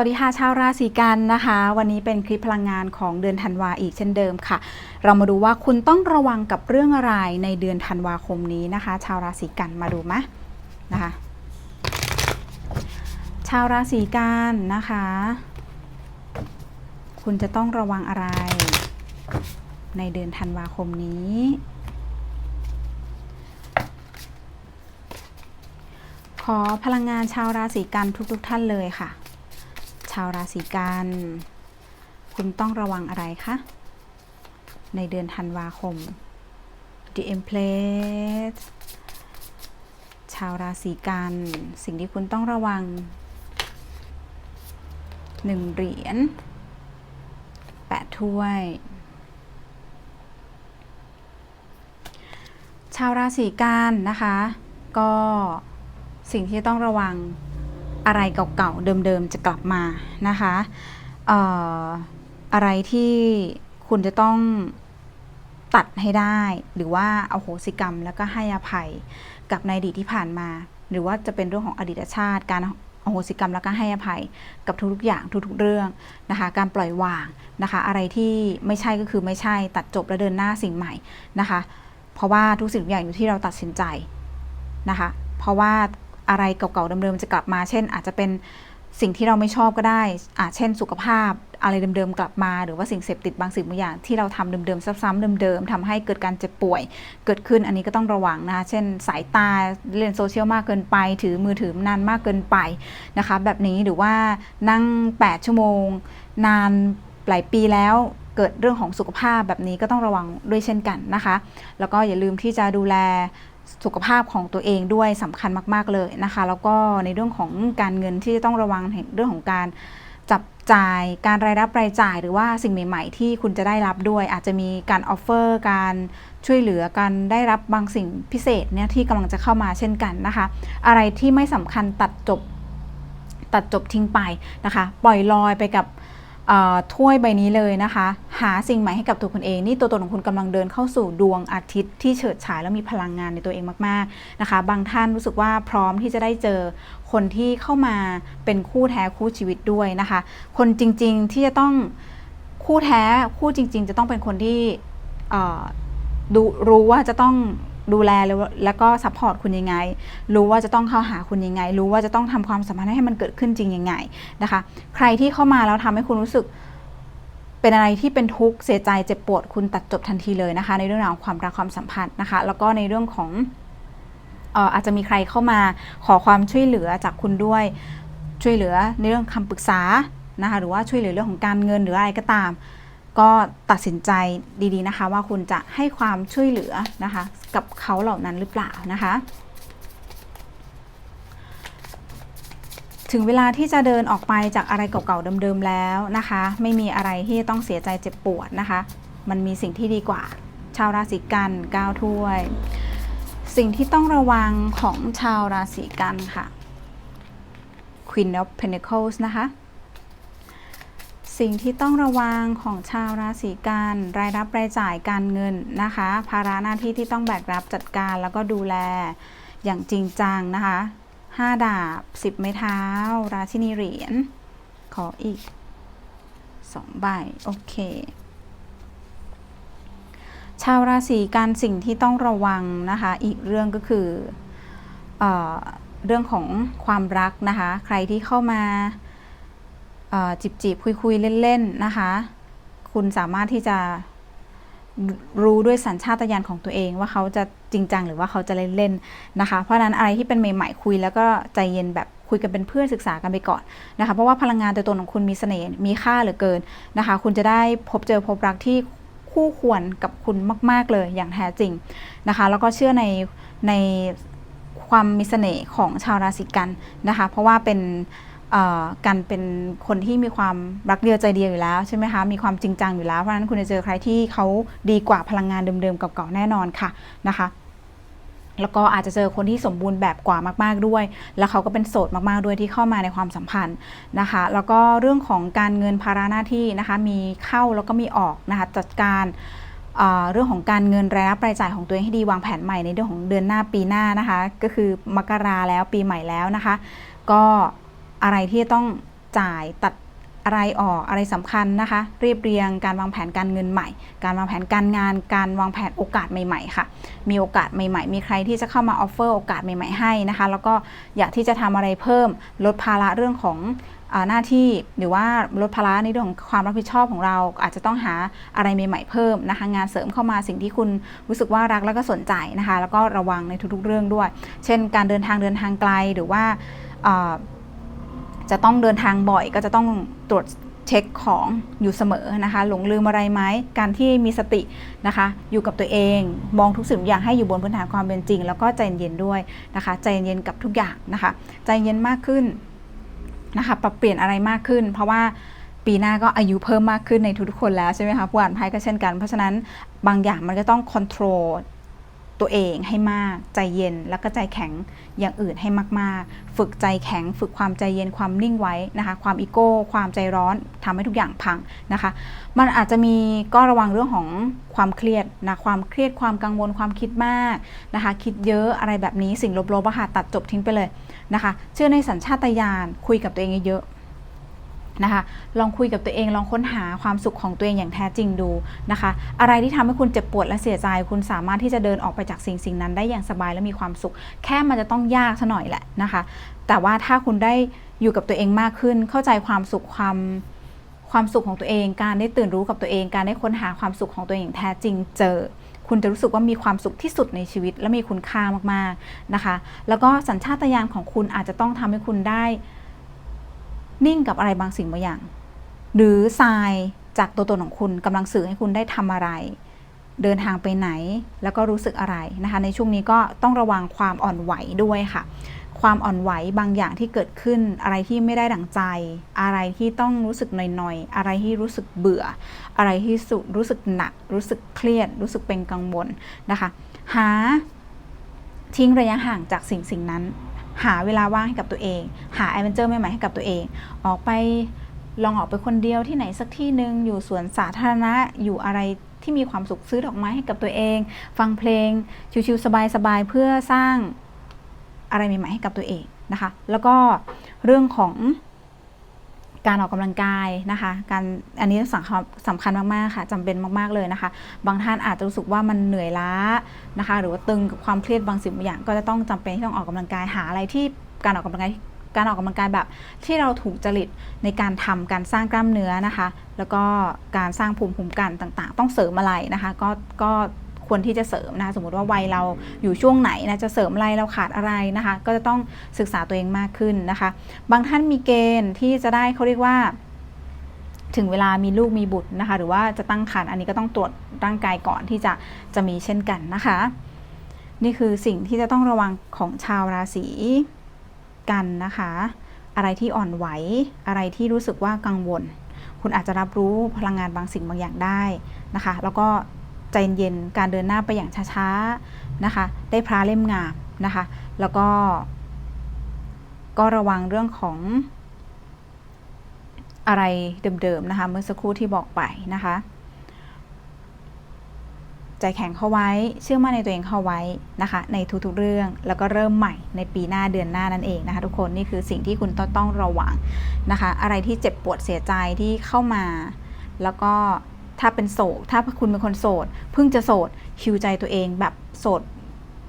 วัสดีค่ะชาวราศีกันนะคะ วันนี้เป็นคลิปพลังงานของเดือนธันวาอีกเช่นเดิมค่ะ เรามาดูว่าคุณต้องระวังกับเรื่องอะไรในเดือนธันวาคมนี้นะคะ ชาวราศีกันมาดูมะนะคะ ชาวราศีกันนะคะ คุณจะต้องระวังอะไร ในเดือนธันวาคมนี้ขอพลังงานชาวราศีกันทุกๆทท่านเลยค่ะาวราศีกัน คุณต้องระวังอะไรคะ ในเดือนธันวาคม The Empress ชาวราศีกัน สิ่งที่คุณต้องระวังหนึ่งเหรียญแปดถ้วย ชาวราศีกันนะคะ ก็สิ่งที่ต้องระวัง อะไรเก่าๆเดิมๆจะกลับมานะคะอออะไรที่คุณจะต้องตัดให้ได้หรือว่าเอาโหสิกรรม แล้วก็ให้อภัยกับในอดีตที่ผ่านมา หรือว่าจะเป็นเรื่องของอดีตชาติ การอโหสิกรรมแล้วก็ให้อภัยกับทุกๆอย่างทุกๆเรื่องนะคะการปล่อยวางนะคะ อะไรที่ไม่ใช่ก็คือไม่ใช่ตัดจบแล้วเดินหน้าสิ่งใหม่นะคะ เพราะว่าทุกสิ่งทุกอย่างอยู่ที่เราตัดสินใจนะคะ เพราะว่า อะไรเก่าๆเดิมๆจะกลับมา เช่น อาจจะเป็นสิ่งที่เราไม่ชอบก็ได้อาจเช่น สุขภาพอะไรเดิมๆกลับมา หรือว่าสิ่งเสพติดบางสิ่งบางอย่างที่เราทำเดิมๆซ้ำๆเดิมๆทำให้เกิดการเจ็บป่วย เกิดขึ้นอันนี้ก็ต้องระวังนะคะเช่น สายตาเล่นโซเชียลมากเกินไป ถือมือถือนานมากเกินไปนะคะแบบนี้หรือว่านั่ง 8 ชั่วโมง นานหลายปีแล้วเกิดเรื่องของสุขภาพแบบนี้ก็ต้องระวังด้วยเช่นกันนะคะ แล้วก็อย่าลืมที่จะดูแล สุขภาพของตัวเองด้วยสำคัญมาก ๆ เลยนะคะ แล้วก็ในเรื่องของการเงินที่จะต้องระวังเรื่องของการจับจ่ายการรายรับรายจ่าย หรือว่าสิ่งใหม่ ๆ ที่คุณจะได้รับด้วย อาจจะมีการออฟเฟอร์การช่วยเหลือการได้รับบางสิ่งพิเศษเนี่ยที่กำลังจะเข้ามาเช่นกันนะคะ อะไรที่ไม่สำคัญตัดจบตัดจบทิ้งไปนะคะ ปล่อยลอยไปกับถ้วยใบนี้เลยนะคะ หาสิ่งใหม่ให้กับตัวคุณเอง นี่ตัวตนของคุณกำลังเดินเข้าสู่ดวงอาทิตย์ที่เฉิดฉายแล้วมีพลังงานในตัวเองมากๆนะคะ บางท่านรู้สึกว่าพร้อมที่จะได้เจอคนที่เข้ามาเป็นคู่แท้คู่ชีวิตด้วยนะคะ คนจริงๆที่จะต้องคู่แท้คู่จริง ๆ จะต้องเป็นคนที่ดูรู้ว่าจะต้องดูแลแล้วก็ซัพพอร์ตคุณยังไง รู้ว่าจะต้องเข้าหาคุณยังไง รู้ว่าจะต้องทำความสัมพันธ์ให้มันเกิดขึ้นจริงยังไงนะคะ ใครที่เข้ามาแล้วทำให้คุณรู้สึก เป็นอะไรที่เป็นทุกข์เสียใจเจ็บปวดคุณตัดจบทันทีเลยนะคะ ในเรื่องราวของความรักความสัมพันธ์นะคะ แล้วก็ในเรื่องของอาจจะมีใครเข้ามาขอความช่วยเหลือจากคุณด้วยช่วยเหลือในเรื่องคำปรึกษานะคะหรือว่าช่วยเหลือเรื่องของการเงินหรืออะไรก็ตาม ก็ตัดสินใจดีๆนะคะ ว่าคุณจะให้ความช่วยเหลือนะคะ กับเขาเหล่านั้นหรือเปล่านะคะ ถึงเวลาที่จะเดินออกไปจากอะไรเก่าๆเดิมๆแล้วนะคะ ไม่มีอะไรที่ต้องเสียใจเจ็บปวดนะคะ มันมีสิ่งที่ดีกว่า ชาวราศีกัน9ถ้วย สิ่งที่ต้องระวังของชาวราศีกันค่ะ Queen of Pentacles นะคะ สิ่งที่ต้องระวังของชาวราศีกันรายรับรายจ่ายการเงินนะคะ ภาระหน้าที่ที่ต้องแบกรับจัดการแล้วก็ดูแลอย่างจริงจังนะคะ 5ดาบ10ไม้เท้า ราชินีเหรียญ ขออีก2ใบ โอเค ชาวราศีกันสิ่งที่ต้องระวังนะคะ อีกเรื่องก็คือเอเรื่องของความรักนะคะ ใครที่เข้ามาจีบจีบคุยคุยเล่น ๆ นะคะ คุณสามารถที่จะ รู้ด้วยสัญชาตญาณของตัวเองว่าเขาจะจริงจังหรือว่าเขาจะเล่นๆนะคะ เพราะนั้นอะไรที่เป็นใหม่ๆคุย แล้วก็ใจเย็นแบบคุยกันเป็นเพื่อนศึกษากันไปก่อนนะคะ เพราะว่าพลังงานตัวตนของคุณมีเสน่ห์มีค่าเหลือเกินนะคะ คุณจะได้พบเจอพบรักที่คู่ควรกับคุณมาก ๆเลยอย่างแท้จริงนะคะ แล้วก็เชื่อในในความมีเสน่ห์ของชาวราศีกันนะคะ เพราะว่าเป็น กันเป็นคนที่มีความรักเดียวใจเดียวอยู่แล้วใช่ไหมคะ มีความจริงจังอยู่แล้ว เพราะฉะนั้นคุณจะเจอใครที่เขาดีกว่าพลังงานเดิมๆเก่าๆแน่นอนค่ะนะคะแล้วก็อาจจะเจอคนที่สมบูรณ์แบบกว่ามาก ๆด้วย แล้วเขาก็เป็นโสดมากๆด้วยที่เข้ามาในความสัมพันธ์นะคะ แล้วก็เรื่องของการเงินภาระหน้าที่นะคะ มีเข้าแล้วก็มีออกนะคะ จัดการเรื่องของการเงินรายรับรายจ่ายของตัวเองให้ดีวางแผนใหม่ในเรื่องของเดือนหน้าปีหน้านะคะ ก็คือมกราแล้วปีใหม่แล้วนะคะ ก็ อะไรที่ต้องจ่ายตัดอะไรออกอะไรสำคัญนะคะ เรียบเรียงการวางแผนการเงินใหม่ การวางแผนการงาน การวางแผนโอกาสใหม่ๆค่ะ มีโอกาสใหม่ๆ มีใครที่จะเข้ามาออฟเฟอร์โอกาสใหม่ๆให้นะคะ แล้วก็อยากที่จะทำอะไรเพิ่มลดภาระเรื่องของหน้าที่หรือว่าลดภาระในเรื่องของความรับผิดชอบของเรา อาจจะต้องหาอะไรใหม่ๆเพิ่มนะคะ งานเสริมเข้ามาสิ่งที่คุณรู้สึกว่ารักแล้วก็สนใจนะคะ แล้วก็ระวังในทุกๆเรื่องด้วย เช่น การเดินทางเดินทางไกลหรือว่า จะต้องเดินทางบ่อยก็จะต้องตรวจเช็คของอยู่เสมอนะคะ หลงลืมอะไรไหมการที่มีสตินะคะ อยู่กับตัวเอง มองทุกสิ่งทุกอย่างให้อยู่บนพื้นฐานความเป็นจริง แล้วก็ใจเย็นด้วยนะคะ ใจเย็นกับทุกอย่างนะคะ ใจเย็นมากขึ้นนะคะ ปรับเปลี่ยนอะไรมากขึ้น เพราะว่าปีหน้าก็อายุเพิ่มมากขึ้นในทุกๆคนแล้วใช่ไหมคะผู้อ่านไพ่ก็เช่นกัน เพราะฉะนั้นบางอย่างมันก็ต้องควบคุม ตัวเองให้มากใจเย็นแล้วก็ใจแข็งอย่างอื่นให้มากๆ ฝึกใจแข็ง ฝึกความใจเย็นความนิ่งไว้นะคะ ความอีโก้ ความใจร้อนทำให้ทุกอย่างพังนะคะ มันอาจจะมีก็ระวังเรื่องของความเครียดนะความเครียดความกังวลความคิดมากนะคะ คิดเยอะอะไรแบบนี้สิ่งลบๆอะค่ะตัดจบทิ้งไปเลยนะคะ เชื่อในสัญชาตญาณคุยกับตัวเองเยอะ นะคะ ลองคุยกับตัวเองลองค้นหาความสุขของตัวเองอย่างแท้จริงดูนะคะ อะไรที่ทำให้คุณเจ็บปวดและเสียใจ คุณสามารถที่จะเดินออกไปจากสิ่งสิ่งนั้นได้อย่างสบายและมีความสุข แค่มันจะต้องยากซะหน่อยแหละนะคะ แต่ว่าถ้าคุณได้อยู่กับตัวเองมากขึ้น เข้าใจความสุขความความสุขของตัวเอง การได้ตื่นรู้กับตัวเอง การได้ค้นหาความสุขของตัวเองอย่างแท้จริงเจอคุณจะรู้สึกว่ามีความสุขที่สุดในชีวิตและมีคุณค่ามากๆนะคะ แล้วก็สัญชาตญาณของคุณอาจจะต้องทำให้คุณได้ นิ่งกับอะไรบางสิ่งบางอย่าง หรือทรายจากตัวตนของคุณกำลังสื่อให้คุณได้ทำอะไร เดินทางไปไหนแล้วก็รู้สึกอะไรนะคะ ในช่วงนี้ก็ต้องระวังความอ่อนไหวด้วยค่ะ ความอ่อนไหวบางอย่างที่เกิดขึ้นอะไรที่ไม่ได้ดั่งใจ อะไรที่ต้องรู้สึกหน่อยๆ อะไรที่รู้สึกเบื่อ อะไรที่สุรู้สึกหนัก รู้สึกเครียด รู้สึกเป็นกังวลนะคะ หาทิ้งระยะห่างจากสิ่งสิ่งนั้น หาเวลาว่างให้กับตัวเอง หาแอดเวนเจอร์ใหม่ๆให้กับตัวเอง ออกไปลองออกไปคนเดียวที่ไหนสักที่หนึ่งอยู่สวนสาธารณะอยู่อะไรที่มีความสุขซื้อดอกไม้ให้กับตัวเอง ฟังเพลงชิวๆสบายๆเพื่อสร้างอะไรใหม่ๆให้กับตัวเองนะคะ แล้วก็เรื่องของ การออกกำลังกายนะคะ การอันนี้สำคัญสำคัญมากๆค่ะจำเป็นมากๆเลยนะคะ บางท่านอาจจะรู้สึกว่ามันเหนื่อยล้านะคะ หรือว่าตึงกับความเครียดบางสิ่งบางอย่าง ก็จะต้องจำเป็นที่ต้องออกกำลังกายหาอะไรที่การออกกำลังกายการออกกำลังกายแบบที่เราถูกจริตในการทำการสร้างกล้ามเนื้อนะคะ แล้วก็การสร้างภูมิคุ้มกันต่างๆ ต้องเสริมอะไรนะคะ ก็ก็ ควรที่จะเสริมนะคะสมมติว่าวัยเราอยู่ช่วงไหนนะจะเสริมอะไรเราขาดอะไรนะคะ ก็จะต้องศึกษาตัวเองมากขึ้นนะคะ บางท่านมีเกณฑ์ที่จะได้เขาเรียกว่าถึงเวลามีลูกมีบุตรนะคะ หรือว่าจะตั้งครรภ์อันนี้ก็ต้องตรวจร่างกายก่อนที่จะจะมีเช่นกันนะคะ นี่คือสิ่งที่จะต้องระวังของชาวราศีกันนะคะ อะไรที่อ่อนไหวอะไรที่รู้สึกว่ากังวล คุณอาจจะรับรู้พลังงานบางสิ่งบางอย่างได้นะคะ แล้วก็ ใจเย็นการเดินหน้าไปอย่างช้าๆนะคะ ได้พระเล่มงามนะคะ แล้วก็ ก็ระวังเรื่องของอะไรเดิมๆนะคะ เมื่อสักครู่ที่บอกไปนะคะ ใจแข็งเข้าไว้เชื่อมั่นในตัวเองเข้าไว้นะคะ ในทุกๆเรื่องแล้วก็เริ่มใหม่ในปีหน้าเดือนหน้านั่นเองนะคะ ทุกคนนี่คือสิ่งที่คุณต้องต้องระวังนะคะ อะไรที่เจ็บปวดเสียใจที่เข้ามา แล้วก็ ถ้าเป็นโสด ถ้าคุณเป็นคนโสด เพิ่งจะโสดฮิวใจตัวเองแบบโสด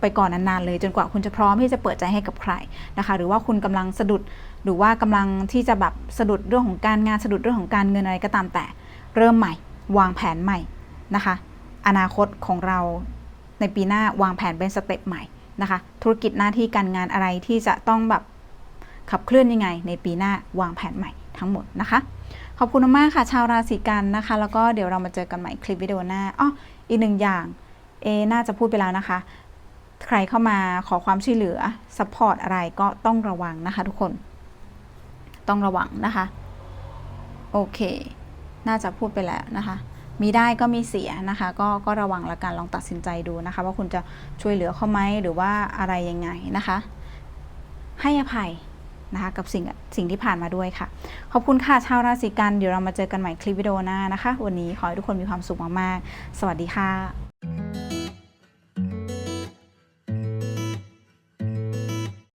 ไปก่อนนานๆเลยจนกว่าคุณจะพร้อมที่จะเปิดใจให้กับใครนะคะ หรือว่าคุณกำลังสะดุดหรือว่ากำลังที่จะแบบสะดุดเรื่องของการงานสะดุดเรื่องของการเงินอะไรก็ตามแต่ เริ่มใหม่ วางแผนใหม่นะคะ อนาคตของเราในปีหน้าวางแผนเป็นสเต็ปใหม่นะคะ ธุรกิจหน้าที่การงานอะไรที่จะต้องแบบขับเคลื่อนยังไง ในปีหน้าวางแผนใหม่ทั้งหมดนะคะ อบคุณมากๆค่ะ ชาวราศีกันนะคะ แล้วก็เดี๋ยวเรามาเจอกันใหม่คลิปวิดีโอหน้าอ๋ออีกหนึ่งอย่างเอน่าจะพูดไปแล้วนะคะ ใครเข้ามาขอความช่วยเหลือซัพพอร์ตอะไรก็ต้องระวังนะคะทุกคน ต้องระวังนะคะ โอเค น่าจะพูดไปแล้วนะคะมีได้ก็มีเสียนะคะ ก็ก็ระวังละกันลองตัดสินใจดูนะคะ ว่าคุณจะช่วยเหลือเขาไหมหรือว่าอะไรยังไงนะคะ ให้อภัย นะคะกับสิ่งสิ่งที่ผ่านมาด้วยค่ะ ขอบคุณค่ะชาวราศีกันเดี๋ยวเรามาเจอกันใหม่คลิปวิดีโอหน้านะคะ วันนี้ขอให้ทุกคนมีความสุขมากๆ สวัสดีค่ะ